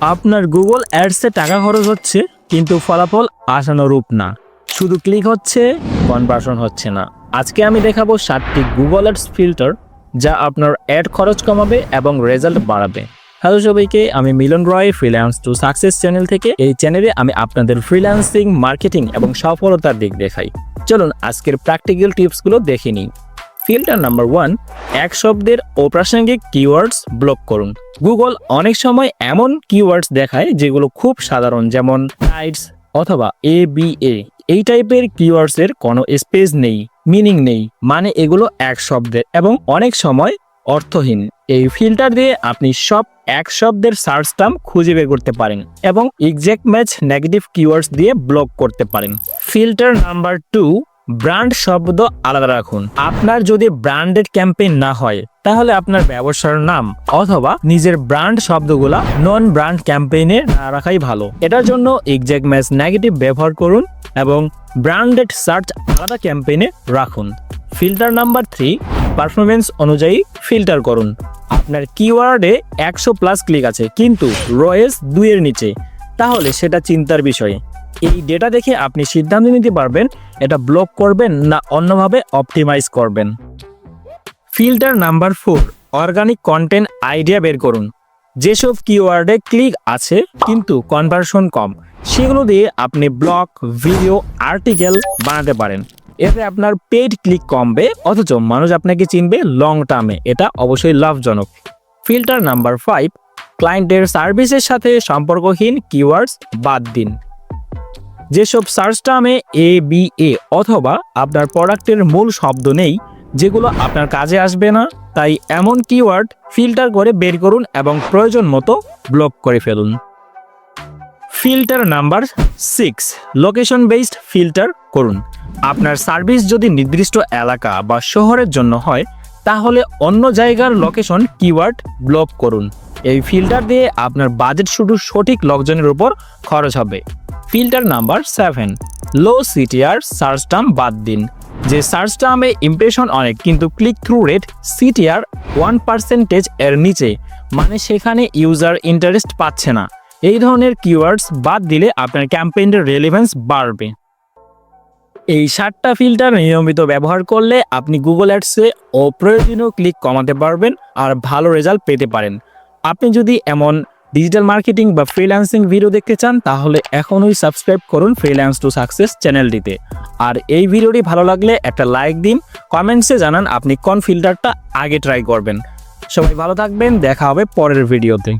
আপনার গুগল অ্যাডসে টাকা খরচ হচ্ছে, কিন্তু ফলাফল আশানুরূপ না। শুধু ক্লিক হচ্ছে কনভার্সন হচ্ছে না। আজকে আমি দেখাবো সাতটি গুগল অ্যাডস ফিল্টার যা আপনার অ্যাড খরচ কমাবে এবং রেজাল্ট বাড়াবে। হ্যালো সবাইকে, আমি Milon Roy freelance to success channel থেকে। এই চ্যানেলে আমি আপনাদের ফ্রিল্যান্সিং মার্কেটিং এবং সফলতার দিক দেখাই। চলুন আজকের প্র্যাকটিক্যাল টিপসগুলো দেখে নিই। ফিল্টার নাম্বার ওয়ান এক শব্দের অপ্রাসঙ্গিক কিওয়ার্ডস ব্লক করুন। গুগল অনেক সময় এমন কিওয়ার্ডস দেখায় যেগুলো খুব সাধারণ, যেমন টাইটস অথবা এ বি এ এই টাইপের কিওয়ার্ডস এর কোনো স্পেস নেই মিনিং নেই মানে এগুলো এক শব্দের এবং অনেক সময় অর্থহীন। এই ফিল্টার দিয়ে আপনি সব এক শব্দের সার্চ টার্ম খুঁজে বের করতে পারেন এবং এক্সাক্ট ম্যাচ নেগেটিভ কিওয়ার্ডস দিয়ে ব্লক করতে পারেন। ফিল্টার নাম্বার টু ব্র্যান্ড শব্দ আলাদা রাখুন। আপনার যদি ব্র্যান্ডেড ক্যাম্পেইন না হয়, তাহলে আপনার ব্যবসার নাম অথবা নিজের ব্র্যান্ড শব্দগুলা নন ব্র্যান্ড ক্যাম্পেইনে না রাখাই ভালো। এটার জন্য এক্সাক্ট ম্যাচ নেগেটিভ ব্যবহার করুন এবং ব্র্যান্ডেড সার্চ আলাদা ক্যাম্পেইনে রাখুন। ফিল্টার নাম্বার থ্রি পারফরমেন্স অনুযায়ী ফিল্টার করুন। আপনার কিওয়ার্ডে একশো প্লাস ক্লিক আছে, কিন্তু রয়েস দুইয়ের নিচে। তাহলে সেটা চিন্তার বিষয়। এই ডেটা দেখে আপনি সিদ্ধান্ত নিতে পারবেন এটা ব্লক করবেন না অন্যভাবে অপটিমাইজ করবেন। Filter number four organic content idea বের করুন। যেসব কিওয়ার্ডে ক্লিক আছে, কিন্তু কনভার্সন কম, সেগুলো দিয়ে আপনি ব্লগ ভিডিও আর্টিকেল বানাতে পারেন। এতে আপনার পেড ক্লিক কমবে, অথচ মানুষ আপনাকে চিনবে লং টার্মে এটা অবশ্যই লাভজনক। ফিল্টার নাম্বার ফাইভ ক্লায়েন্টের সার্ভিসের সাথে সম্পর্কহীন কিওয়ার্ডস বাদ দিন। যেসব সার্চ টার্মে এ বি এ অথবা আপনার প্রোডাক্টের মূল শব্দ নেই, যেগুলো আপনার কাজে আসবে না, তাই এমন কিওয়ার্ড ফিল্টার করে বের করুন এবং প্রয়োজন মতো ব্লক করে ফেলুন। Filter number six location based filter করুন। আপনার সার্ভিস যদি নির্দিষ্ট এলাকা বা শহরের জন্য হয়, তাহলে অন্য জায়গার লোকেশন কিওয়ার্ড ব্লক করুন। এই ফিল্টার দিয়ে আপনার বাজেট শুধু সঠিক লোকজনের উপর খরচ হবে। Filter number seven low CTR search term বাদ দিন। যে সার্চ টার্মে ইমপ্রেশন অনেক, কিন্তু click through rate CTR one percentage এর নিচে মানে সেখানে ইউজার ইন্টারেস্ট পাচ্ছে না। এই ধরনের কিওয়ার্ডস বাদ দিলে আপনার ক্যাম্পেইনের রেলিভেন্স বাড়বে। এই সাতটা ফিল্টার নিয়মিত ব্যবহার করলে আপনি গুগল অ্যাডসে অপ্রয়োজনীয় ক্লিক কমাতে পারবেন আর ভালো রেজাল্ট পেতে পারেন। আপনি যদি এমন ডিজিটাল মার্কেটিং বা ফ্রিল্যান্সিং ভিডিও দেখতে চান, তাহলে এখনই সাবস্ক্রাইব করুন ফ্রিল্যান্স টু সাকসেস চ্যানেলটিতে আর এই ভিডিওটি ভালো লাগলে একটা লাইক দিন কমেন্টসে জানান আপনি কোন ফিল্টারটা আগে ট্রাই করবেন। সবাই ভালো থাকবেন, দেখা হবে পরের ভিডিওতে